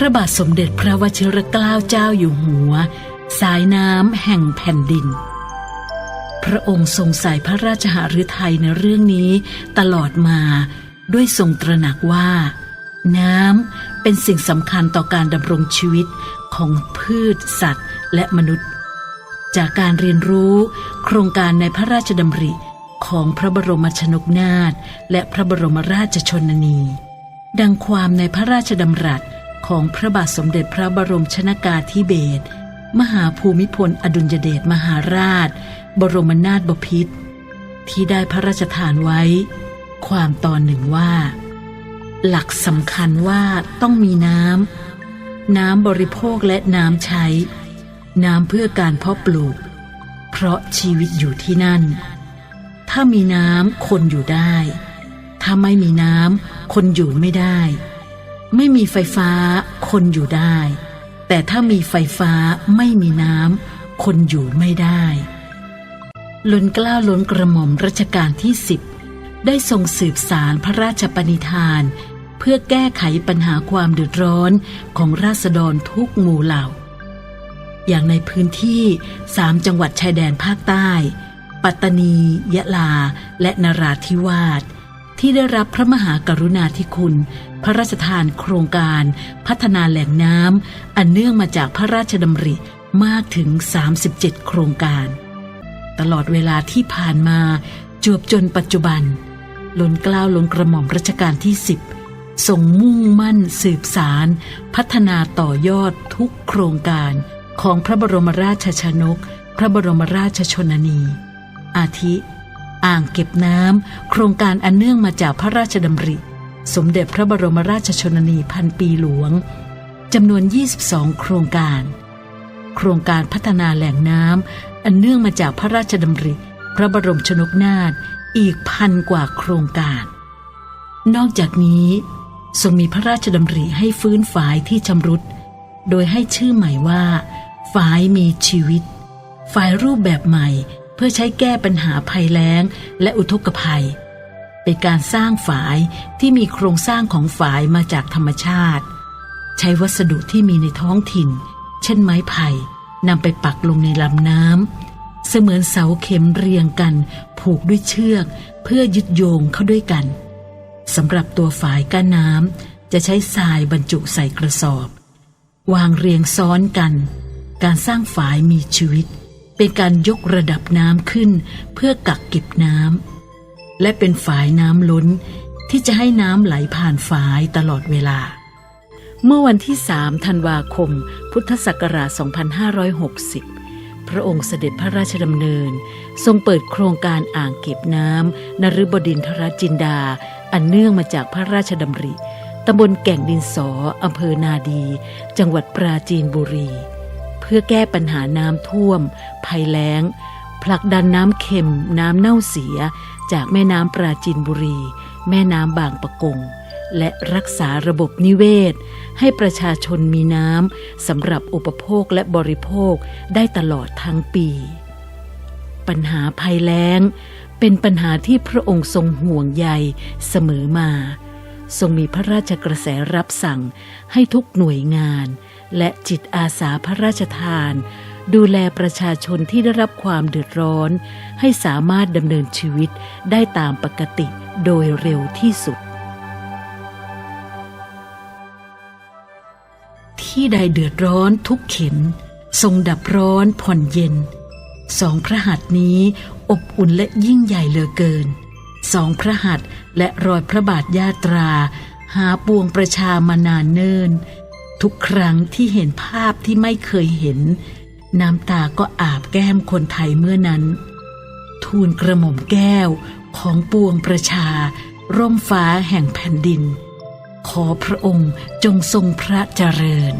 พระบาทสมเด็จพระวชิรเกล้าเจ้าอยู่หัว สายน้ำแห่งแผ่นดิน พระองค์ทรงใส่พระราชหฤทัยในเรื่องนี้ตลอดมาด้วยทรงตระหนักว่า น้ำเป็นสิ่งสำคัญต่อการดำรงชีวิตของพืชสัตว์และมนุษย์ จากการเรียนรู้โครงการในพระราชดำริของพระบรมชนกนาถและพระบรมราชชนนี ดังความในพระราชดำรัส ของพระบาทสมเด็จพระบรมชนากาธิเบศรมหาภูมิพลอดุลยเดชมหาราช บรมนาถบพิตรที่ได้พระราชทานไว้ ความตอนหนึ่งว่า หลักสำคัญว่าต้องมีน้ำน้ำบริโภคและน้ำใช้ น้ำเพื่อการเพาะปลูก เพราะชีวิตอยู่ที่นั่น ถ้ามีน้ำคนอยู่ได้ ถ้าไม่มีน้ำคนอยู่ไม่ได้ ไม่มีไฟฟ้าคนอยู่ได้ แต่ถ้ามีไฟฟ้าไม่มีน้ำคนอยู่ไม่ได้ล้นกล้าล้นกระหม่อมรัชกาลที่สิบได้ทรงสืบสารพระราชปณิธาน เพื่อแก้ไขปัญหาความเดือดร้อนของราษฎรทุกหมู่เหล่า อย่างในพื้นที่สามจังหวัดชายแดนภาคใต้ ปัตตานี ยะลา และนราธิวาส ที่ได้รับพระมหากรุณาธิคุณ พระราชทานโครงการ พัฒนาแหล่งน้ำอันเนื่องมาจากพระราชดำริมากถึง 37 โครงการ ตลอดเวลาที่ผ่านมาจวบจนปัจจุบันล้นกล้าวล้นกระหม่อมรัชกาลที่ 10 ทรงมุ่งมั่นสืบสาร พัฒนาต่อยอดทุกโครงการของพระบรมราชชนก พระบรมราชชนนี อาทิ อ่างเก็บน้ำ โครงการอันเนื่องมาจากพระราชดำริ สมเด็จพระบรมราชชนนีพันปีหลวงจำนวน 22 โครงการ โครงการพัฒนาแหล่งน้ำ อันเนื่องมาจากพระราชดำริ พระบรมชนกนาถอีกพันกว่าโครงการ นอกจากนี้ทรงมีพระราชดำริให้ฟื้นฝายที่ชำรุด โดยให้ชื่อใหม่ว่าฝายมีชีวิตฝายรูปแบบใหม่ เพื่อใช้แก้ปัญหาภัยแล้งและอุทกภัย เป็นการสร้างฝายที่มีโครงสร้างของฝายมาจากธรรมชาติ ใช้วัสดุที่มีในท้องถิ่น เช่นไม้ไผ่นำไปปักลงในลำน้ำเสมือนเสาเข็มเรียงกัน ผูกด้วยเชือก เพื่อยึดโยงเข้าด้วยกันสำหรับตัวฝายก้านน้ำจะใช้ทรายบรรจุใส่กระสอบ วางเรียงซ้อนกัน การสร้างฝายมีชีวิต เป็นการยกระดับน้ำขึ้นเพื่อกักเก็บน้ำและเป็นฝายน้ำล้นที่จะให้น้ำไหลผ่านฝายตลอดเวลา เมื่อวันที่3ธันวาคม พุทธศักราช 2560 พระองค์เสด็จพระราชดำเนิน ทรงเปิดโครงการอ่างเก็บน้ำนฤบดินทรจินดา อันเนื่องมาจากพระราชดำริตำบลแก่งดินสออำเภอนาดี จังหวัดปราจีนบุรี พื่อแก้ปัญหาน้ำท่วม ภัยแล้ง ผลักดันน้ำเค็ม น้ำเน่าเสีย จากแม่น้ำปราจีนบุรี แม่น้ำบางปะกง และรักษาระบบนิเวศ ให้ประชาชนมีน้ำสำหรับอุปโภคและบริโภคได้ตลอดทั้งปี ปัญหาภัยแล้ง เป็นปัญหาที่พระองค์ทรงห่วงใยเสมอมา ทรงมีพระราชกระแสรับสั่งให้ทุกหน่วยงาน และจิตอาสาพระราชทาน ดูแลประชาชนที่ได้รับความเดือดร้อน ให้สามารถดำเนินชีวิตได้ตามปกติโดยเร็วที่สุด ที่ใดเดือดร้อนทุกเข็น ทรงดับร้อนผ่อนเย็น สองพระหัตถ์นี้อบอุ่นและยิ่งใหญ่เหลือเกิน สองพระหัตถ์และรอยพระบาทญาตรา หาปวงประชามานานเนินทุกครั้งที่เห็นภาพที่ไม่เคยเห็น น้ำตาก็อาบแก้มคนไทยเมื่อนั้น ทูลกระหม่อมแก้วของปวงประชา ร่มฟ้าแห่งแผ่นดิน ขอพระองค์จงทรงพระเจริญ